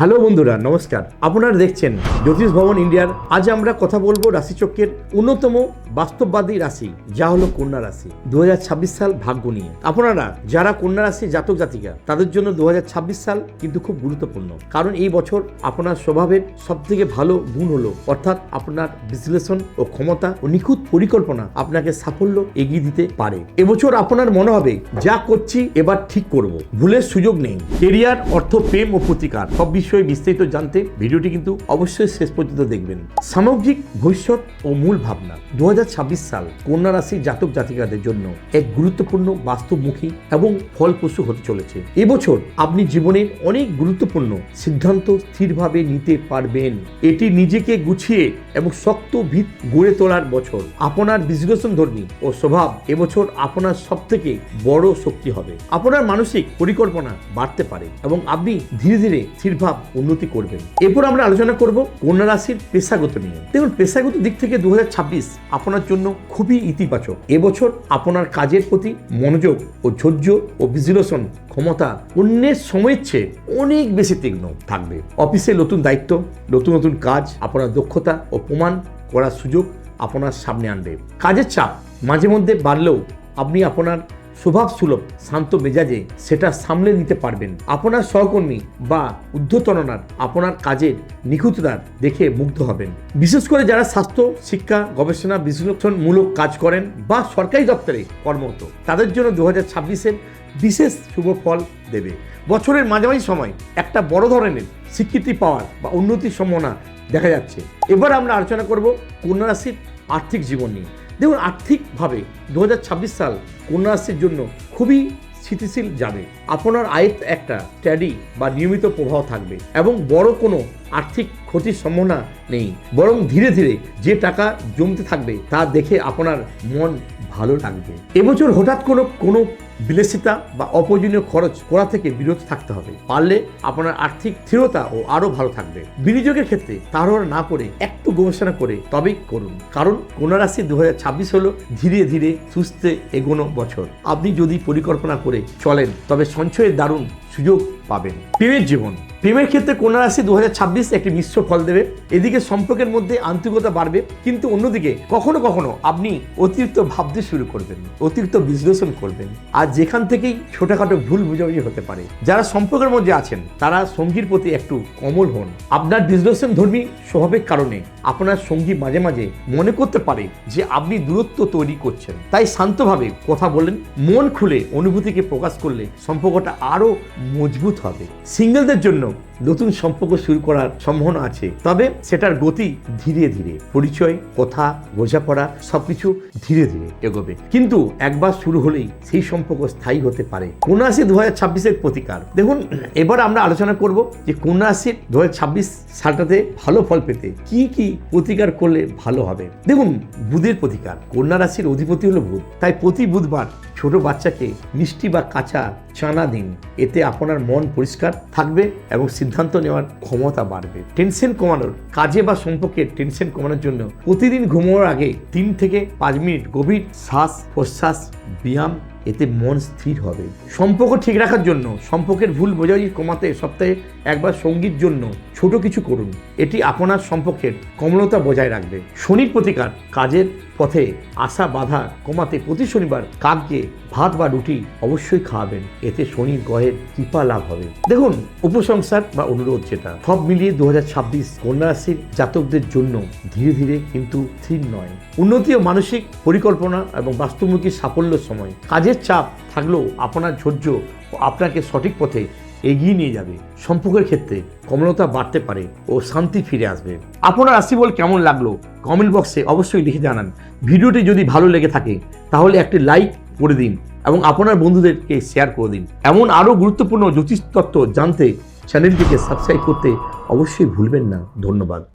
Hello বন্ধুরা, নমস্কার। আপনারা দেখছেন জ্যোতিষ ভবন ইন্ডিয়ার। আজ আমরা কথা বলব রাশিচক্রের অন্যতম বাস্তববাদী রাশি, যা হলো কন্যা রাশি দু হাজার ছাব্বিশ সাল ভাগ্য নিয়ে। আপনারা যারা কন্যা রাশি জাতক জাতিকা, তাদের জন্য দু হাজার ছাব্বিশ সাল কিন্তু খুব গুরুত্বপূর্ণ। কারণ এই বছর আপনার স্বভাবের সব থেকে ভালো গুণ হলো, অর্থাৎ আপনার বিশ্লেষণ ও ক্ষমতা ও নিখুঁত পরিকল্পনা আপনাকে সাফল্য এগিয়ে দিতে পারে। এবছর আপনার মনে হবে, যা করছি এবার ঠিক করব। ভুলের সুযোগ নেই। কেরিয়ার, অর্থ, প্রেম ও প্রতিকার, সব বিষয়ে বিস্তারিত জানতে ভিডিওটি কিন্তু অবশ্যই শেষ পর্যন্ত দেখবেন। সামগ্রিক ভবিষ্যৎ ও মূল ভাবনা। দু হাজার ছাব্বিশ সাল কন্যা রাশির জাতক জাতিকাদের জন্য এক গুরুত্বপূর্ণ বাস্তবমুখী এবং ফলপ্রসূ হতে চলেছে। এবছর আপনি জীবনের অনেক গুরুত্বপূর্ণ সিদ্ধান্ত স্থিরভাবে নিতে পারবেন। এটি নিজেকে গুছিয়ে এবং শক্ত ভিত গড়ে তোলার বছর। আপনার বিশ্লেষণ ধর্মী ও স্বভাব এবছর আপনার সব থেকে বড় শক্তি হবে। আপনার মানসিক পরিকল্পনা বাড়তে পারে এবং আপনি ধীরে ধীরে স্থিরভাব উন্নতি করবেন। এরপর আমরা আলোচনা করব কন্যা রাশির পেশাগত নিয়ে। দেখুন, পেশাগত দিক থেকে দু হাজার ছাব্বিশ আপনার জন্য খুবই ইতিবাচক। এবছর আপনার কাজের প্রতি মনোযোগ ও ধৈর্য ও বিশ্লেষণ ক্ষমতা অন্যের সময়ের চেয়ে অনেক বেশি তীক্ষ্ণ থাকবে। অফিসে নতুন দায়িত্ব, নতুন নতুন কাজ, আপনার দক্ষতা ও প্রমাণ করার সুযোগ আপনার সামনে আনবে। কাজের চাপ মাঝে মধ্যে বাড়লেও আপনি আপনার স্বভাব সুলভ শান্ত মেজাজে সেটা সামলে নিতে পারবেন। আপনার সহকর্মী বা ঊর্ধ্বতননার আপনার কাজের নিখুঁততার দেখে মুগ্ধ হবেন। বিশেষ করে যারা স্বাস্থ্য, শিক্ষা, গবেষণা, বিশ্লেষণমূলক কাজ করেন বা সরকারি দপ্তরে কর্মরত, তাদের জন্য দু হাজার ছাব্বিশের বিশেষ শুভ ফল দেবে। বছরের মাঝামাঝি সময় একটা বড় ধরনের স্বীকৃতি পাওয়ার বা উন্নতির সম্ভাবনা দেখা যাচ্ছে। এবার আমরা আলোচনা করব কন্যা রাশির আর্থিক জীবন নিয়ে। দেখুন, আর্থিকভাবে দুহাজার ছাব্বিশ সাল কন্যাশ্রীর জন্য খুবই স্থিতিশীল যাবে। আপনার আয়ের একটা স্ট্যাডি বা নিয়মিত প্রভাব থাকবে এবং বড় কোনো আর্থিক ক্ষতির সম্ভাবনা নেই। বরং ধীরে ধীরে যে টাকা জমতে থাকবে তা দেখে আপনার মন ভালো লাগবে এবছর হঠাৎ কোনো কোনো বিলাসিতা বা অপ্রয়োজনীয় খরচ করা থেকে বিরত থাকতে হবে। পারলে আপনার আর্থিক স্থিরতা ও আরও ভালো থাকবে। বিনিয়োগের ক্ষেত্রে তাড়াহুড়ো না করে একটু গবেষণা করে তবেই করুন। কারণ কোন রাশি দু হলো ধীরে ধীরে সুস্থে এগোনো বছর। আপনি যদি পরিকল্পনা করে চলেন, তবে সঞ্চয়ের দারুণ সুযোগ পাবেন। প্রেমের জীবন। প্রেমের ক্ষেত্রে কন্যা রাশি দু হাজার ছাব্বিশ একটি মিশ্র ফল দেবে। এদিকে সম্পর্কের মধ্যে আন্তরিকতা বাড়বে। কিন্তু অন্যদিকে কখনো কখনো আপনি অতিরিক্ত ভাবতে শুরু করবেন, অতিরিক্ত বিশ্লেষণ করবেন। আর যেখান থেকেই ছোটখাটো ভুল বুঝাবুঝি হতে পারে। যারা সম্পর্কের মধ্যে আছেন, তারা সঙ্গীর প্রতি একটু অমল হন। আপনার ডিসলেশন ধর্মী স্বভাবের কারণে আপনার সঙ্গী মাঝে মাঝে মনে করতে পারে যে আপনি দূরত্ব তৈরি করছেন। তাই শান্তভাবে কথা বলেন, মন খুলে অনুভূতিকে প্রকাশ করলে সম্পর্কটা আরও মজবুত হবে। সিঙ্গেলদের জন্য নতুন সম্পর্ক শুরু করার সম্ভাবনা আছে। তবে সেটার গতি ধীরে ধীরে, পরিচয়, কথা, বোঝাপড়া সবকিছু ধীরে ধীরে এগোবে। কিন্তু একবার শুরু হলেই সেই সম্পর্ক স্থায়ী হতে পারে। কোন রাশি দু হাজার ছাব্বিশের প্রতিকার। দেখুন, এবার আমরা আলোচনা করব যে কোন রাশির দু হাজার ছাব্বিশ সালটাতে ভালো ফল পেতে কি কি প্রতিকার করলে ভালো হবে। দেখুন, বুধের প্রতিকার। কন্যা রাশির অধিপতি হলো বুধ। তাই প্রতি বুধবার ছোট বাচ্চাকে মিষ্টি বা কাঁচা চানা দিন এতে আপনার মন পরিষ্কার থাকবে এবং সিদ্ধান্ত নেওয়ার ক্ষমতা বাড়বে। টেনশন কমানোর, কাজে বা সম্পর্কে টেনশন কমানোর জন্য প্রতিদিন ঘুমানোর আগে তিন থেকে পাঁচ মিনিট গভীর শ্বাস প্রশ্বাস ব্যায়াম, এতে মন স্থির হবে। সম্পর্ক ঠিক রাখার জন্য, সম্পর্কের ভুল বোঝাবুঝি কমাতে সপ্তাহে একবার সঙ্গীর জন্য ছোট কিছু করুন। এটি আপনার সম্পর্কের কমলতা বজায় রাখবে। শনির প্রতিকার, কাজের পথে আসা বাধা কমাতে প্রতি শনিবার কাককে ভাত বা রুটি অবশ্যই খাওয়াবেন। এতে শনির গ্রহের কৃপা লাভ হবে। দেখুন, উপসংসার বা অনুরোধ যেটা। সব মিলিয়ে দু হাজার ছাব্বিশ কন্যা রাশির জাতকদের জন্য ধীরে ধীরে কিন্তু স্থির নয়। উন্নতি ও মানসিক পরিকল্পনা এবং বাস্তবমুখী সাফল্যের সময়। কাজের চাপ থাকলেও আপনার ধৈর্য আপনাকে সঠিক পথে এগিয়ে নিয়ে যাবে। সম্পর্কের ক্ষেত্রে কমলতা বাড়তে পারে ও শান্তি ফিরে আসবে। আপনার রাশি বল কেমন লাগল? কমেন্ট বক্সে অবশ্যই লিখে জানান। ভিডিওটি যদি ভালো লেগে থাকে, তাহলে একটি লাইক করে দিন এবং আপনার বন্ধুদেরকে শেয়ার করে দিন। এমন আরও গুরুত্বপূর্ণ জ্যোতিষ তত্ত্ব জানতে চ্যানেলটিকে সাবস্ক্রাইব করতে অবশ্যই ভুলবেন না। ধন্যবাদ।